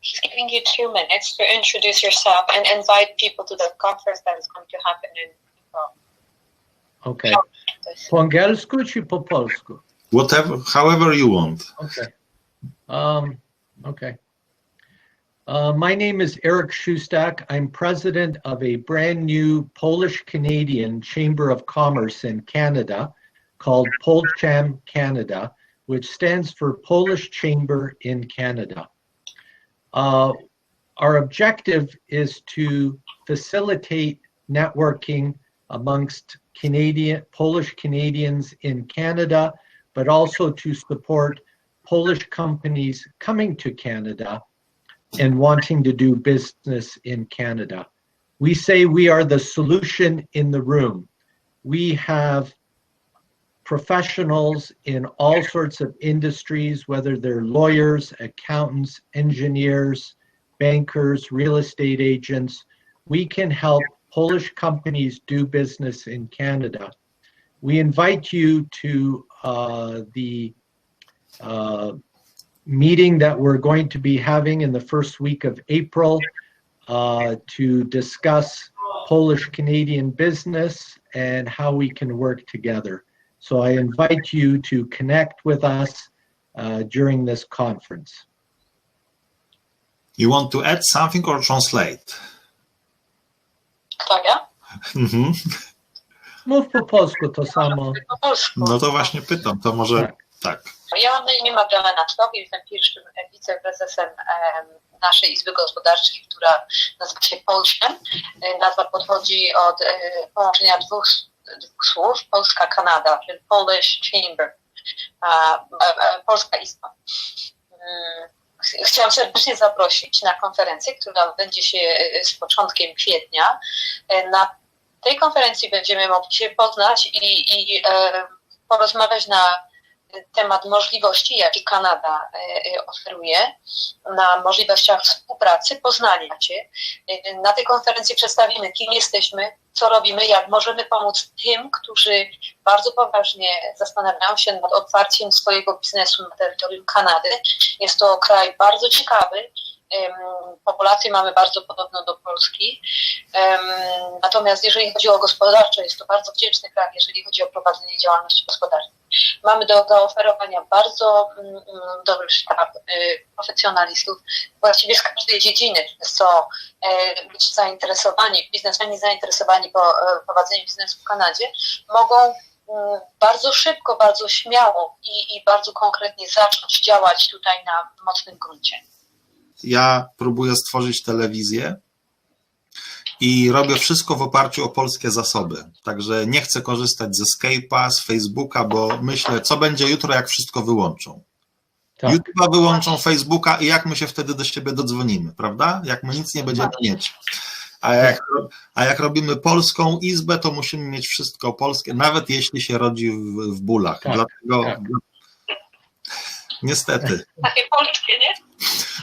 He's giving you two minutes to introduce yourself and invite people to the conference that is going to happen in April. Okej. Po angielsku czy po polsku? Whatever, however you want. Okay. Um, okay. Uh, my name is Eric Shustak. I'm president of a brand new Polish Canadian Chamber of Commerce in Canada called Polcham Canada, which stands for Polish Chamber in Canada. Uh, our objective is to facilitate networking amongst Canadian, Polish Canadians in Canada, but also to support Polish companies coming to Canada and wanting to do business in Canada. We say we are the solution in the room. We have professionals in all sorts of industries, whether they're lawyers, accountants, engineers, bankers, real estate agents. We can help Polish companies do business in Canada. We invite you to uh, the uh, meeting that we're going to be having in the first week of April uh, to discuss Polish Canadian business and how we can work together. So I invite you to connect with us uh, during this conference. You want to add something or translate? Kto ja? Mhm. Mów po polsku to samo. Po polsku. No to właśnie pytam, to może Tak. tak. Ja mam na imię Magdalena jestem pierwszym wiceprezesem em, naszej Izby Gospodarczej, która nazywa się Polskę. E, Nazwa podchodzi od połączenia dwóch, dwóch słów, Polska-Kanada, czyli Polish Chamber, Polska Izba. Mm, ch- Chciałam serdecznie zaprosić na konferencję, która odbędzie się e, z początkiem kwietnia. E, Na tej konferencji będziemy mogli się poznać i, i e, porozmawiać na temat możliwości, jakie Kanada e, e, oferuje, na możliwościach współpracy, poznania Cię. E, Na tej konferencji przedstawimy, kim jesteśmy, co robimy, jak możemy pomóc tym, którzy bardzo poważnie zastanawiają się nad otwarciem swojego biznesu na terytorium Kanady. Jest to kraj bardzo ciekawy. Populację mamy bardzo podobną do Polski. Natomiast jeżeli chodzi o gospodarcze, jest to bardzo wdzięczny kraj, jeżeli chodzi o prowadzenie działalności gospodarczej. Mamy do zaoferowania bardzo mm, mm, dobry sztab y, profesjonalistów właściwie z każdej dziedziny, przez co e, być zainteresowani, biznesmeni zainteresowani e, prowadzeniem biznesu w Kanadzie mogą mm, bardzo szybko, bardzo śmiało i, i bardzo konkretnie zacząć działać tutaj na mocnym gruncie. Ja próbuję stworzyć telewizję i robię wszystko w oparciu o polskie zasoby. Także nie chcę korzystać ze Skype'a, z Facebooka, bo myślę, co będzie jutro, jak wszystko wyłączą. Tak. YouTube'a wyłączą, Facebooka i jak my się wtedy do siebie dodzwonimy, prawda? Jak my nic nie będziemy mieć. A jak, a jak robimy polską izbę, to musimy mieć wszystko polskie, nawet jeśli się rodzi w, w bólach. Tak, Dlatego tak. Niestety. Takie polskie, nie?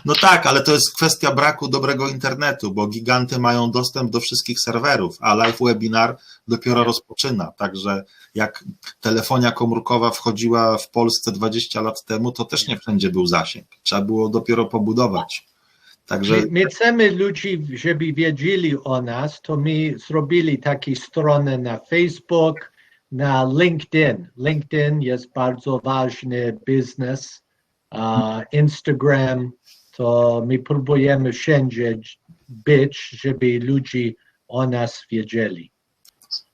No tak, ale to jest kwestia braku dobrego internetu, bo giganty mają dostęp do wszystkich serwerów, a live webinar dopiero rozpoczyna. Także jak telefonia komórkowa wchodziła w Polsce 20 lat temu, to też nie wszędzie był zasięg. Trzeba było dopiero pobudować. Także My, my chcemy ludzi, żeby wiedzieli o nas, to my zrobili takie strony na Facebook, na LinkedIn. LinkedIn jest bardzo ważny biznes. Instagram, to my próbujemy wszędzie być, żeby ludzie o nas wiedzieli.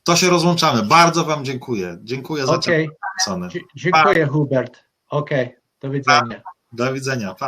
to się rozłączamy. Bardzo Wam dziękuję. Dziękuję za dzie- dziękuję Hubert. Okej, do widzenia. Do widzenia. Pa.